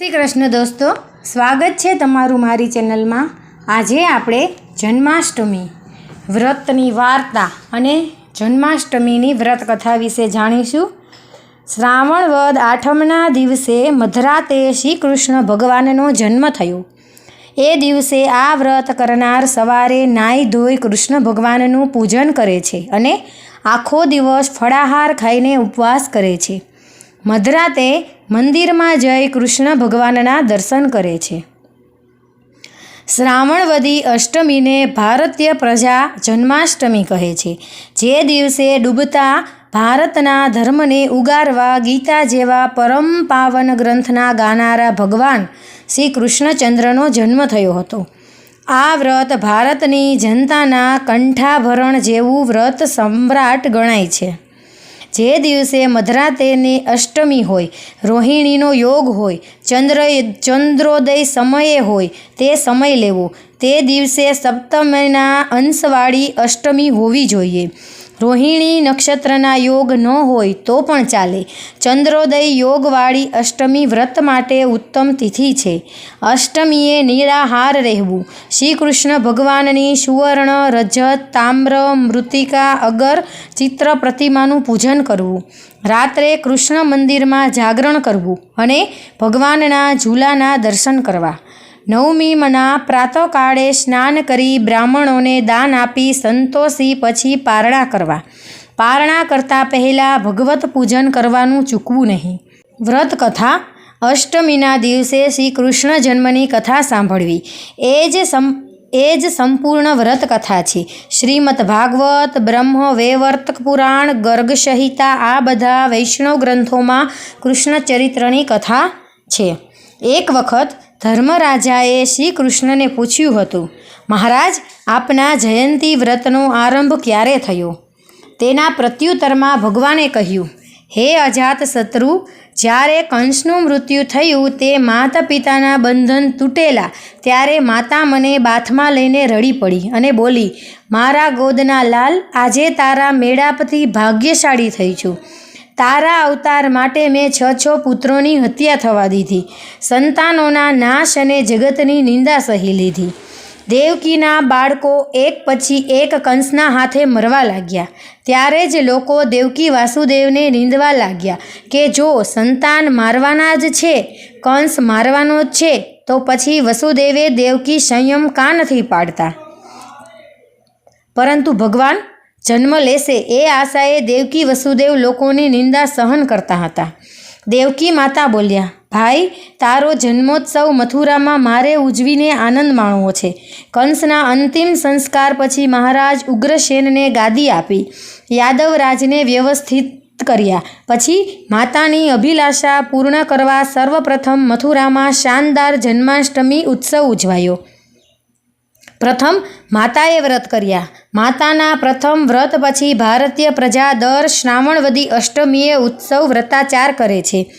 શ્રી કૃષ્ણ દોસ્તો, સ્વાગત છે તમારું મારી ચેનલમાં. આજે આપણે જન્માષ્ટમી, વ્રતની વાર્તા અને જન્માષ્ટમીની વ્રત કથા વિશે જાણીશું. શ્રાવણ વદ આઠમના દિવસે મધરાતે શ્રી કૃષ્ણ ભગવાનનો જન્મ થયો. એ દિવસે આ વ્રત કરનાર સવારે નાઈ ધોઈ કૃષ્ણ ભગવાનનું પૂજન કરે છે અને આખો દિવસ ફળાહાર ખાઈને ઉપવાસ કરે છે. મધરાતે મંદિરમાં જઈ કૃષ્ણ ભગવાનના દર્શન કરે છે. શ્રાવણવદી અષ્ટમીને ભારતીય પ્રજા જન્માષ્ટમી કહે છે. જે દિવસે ડૂબતા ભારતના ધર્મને ઉગારવા ગીતા જેવા પરમ પાવન ગ્રંથના ગાનારા ભગવાન શ્રી કૃષ્ણચંદ્રનો જન્મ થયો હતો. આ વ્રત ભારતની જનતાના કંઠાભરણ જેવું વ્રત સમ્રાટ ગણાય છે. જે દિવસે મધરાતેની અષ્ટમી હોય, રોહિણીનો યોગ હોય, ચંદ્ર ચંદ્રોદય સમયે હોય, તે સમય લેવો. તે દિવસે સપ્તમીના અંશવાળી અષ્ટમી હોવી જોઈએ. રોહિણી નક્ષત્રના યોગ ન હોય તો પણ ચાલે. ચંદ્રોદય યોગવાળી અષ્ટમી વ્રત માટે ઉત્તમ તિથિ છે. અષ્ટમીએ નિરાહાર રહેવું. શ્રી કૃષ્ણ ભગવાનની સુવર્ણ, રજત, તામ્ર, મૃતિકા, અગર, ચિત્ર પ્રતિમાનું પૂજન કરવું. રાત્રે કૃષ્ણ મંદિરમાં જાગરણ કરવું અને ભગવાનના ઝૂલાના દર્શન કરવા. નવમીના પ્રાતઃકાળે સ્નાન કરી બ્રાહ્મણોને દાન આપી સંતોષી પછી પારણા કરવા. પારણા કરતાં પહેલાં ભગવત પૂજન કરવાનું ચૂકવું નહીં. વ્રત કથા અષ્ટમીના દિવસે શ્રી કૃષ્ણ જન્મની કથા સાંભળવી. એ જ સમ એ જ સંપૂર્ણ વ્રત કથા છે. શ્રીમદ ભાગવત, બ્રહ્મ વૈવર્તક પુરાણ, ગર્ગ સહિતા આ બધા વૈષ્ણવ ગ્રંથોમાં કૃષ્ણ ચરિત્રની કથા છે. એક વખત ધર્મરાજાએ શ્રી કૃષ્ણને પૂછ્યું હતું, મહારાજ, આપના જયંતી વ્રતનો આરંભ ક્યારે થયો? તેના પ્રત્યુત્તરમાં ભગવાને કહ્યું, હે અજાત શત્રુ, જ્યારે કંસનું મૃત્યુ થયું, તે માતા પિતાના બંધન તૂટેલા, ત્યારે માતા મને બાથમાં લઈને રડી પડી અને બોલી, મારા ગોદના લાલ, આજે તારા મેળાપથી ભાગ્યશાળી થઈ છું. તારા અવતાર માટે મેં છ છ પુત્રોની હત્યા થવા દીધી. સંતાનોના નાશ અને જગતની નિંદા સહી લીધી. દેવકીના બાળકો એક પછી એક કંસના હાથે મરવા લાગ્યા. ત્યારે જ લોકો દેવકી વાસુદેવને નીંદવા લાગ્યા કે જો સંતાન મારવાના જ છે, કંસ મારવાનો જ છે, તો પછી વસુદેવે દેવકી સંયમ કાં નથી પાડતા. પરંતુ ભગવાન જન્મ લેશે એ આશાએ દેવકી વસુદેવ લોકોની નિંદા સહન કરતા હતા. દેવકી માતા બોલ્યા, ભાઈ, તારો જન્મોત્સવ મથુરામાં મારે ઉજવીને આનંદ માણવો છે. કંસના અંતિમ સંસ્કાર પછી મહારાજ ઉગ્રસેનને ગાદી આપી યાદવ રાજને વ્યવસ્થિત કર્યા. પછી માતાની અભિલાષા પૂર્ણ કરવા સર્વપ્રથમ મથુરામાં શાનદાર જન્માષ્ટમી ઉત્સવ ઉજવાયો. પ્રથમ માતાએ વ્રત કર્યા. માતાના પ્રથમ વ્રત પછી ભારતીય પ્રજા દર શ્રાવણવદી અષ્ટમીએ ઉત્સવ વ્રતાચાર કરે છે.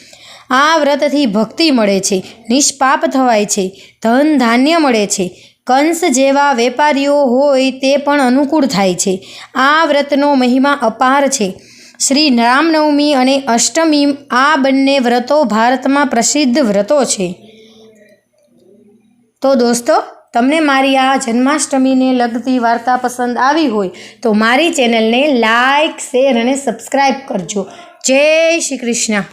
આ વ્રતથી ભક્તિ મળે છે, નિષ્પાપ થવાય છે, ધન ધાન્ય મળે છે. કંસ જેવા વેપારીઓ હોય તે પણ અનુકૂળ થાય છે. આ વ્રતનો મહિમા અપાર છે. શ્રી રામનવમી અને અષ્ટમી આ બંને વ્રતો ભારતમાં પ્રસિદ્ધ વ્રતો છે. તો દોસ્તો તમને મારી આ જન્માષ્ટમીને લગતી વાર્તા પસંદ આવી હોય તો મારી ચેનલને લાઈક, શેર અને સબસ્ક્રાઈબ કરજો. જય શ્રી કૃષ્ણ.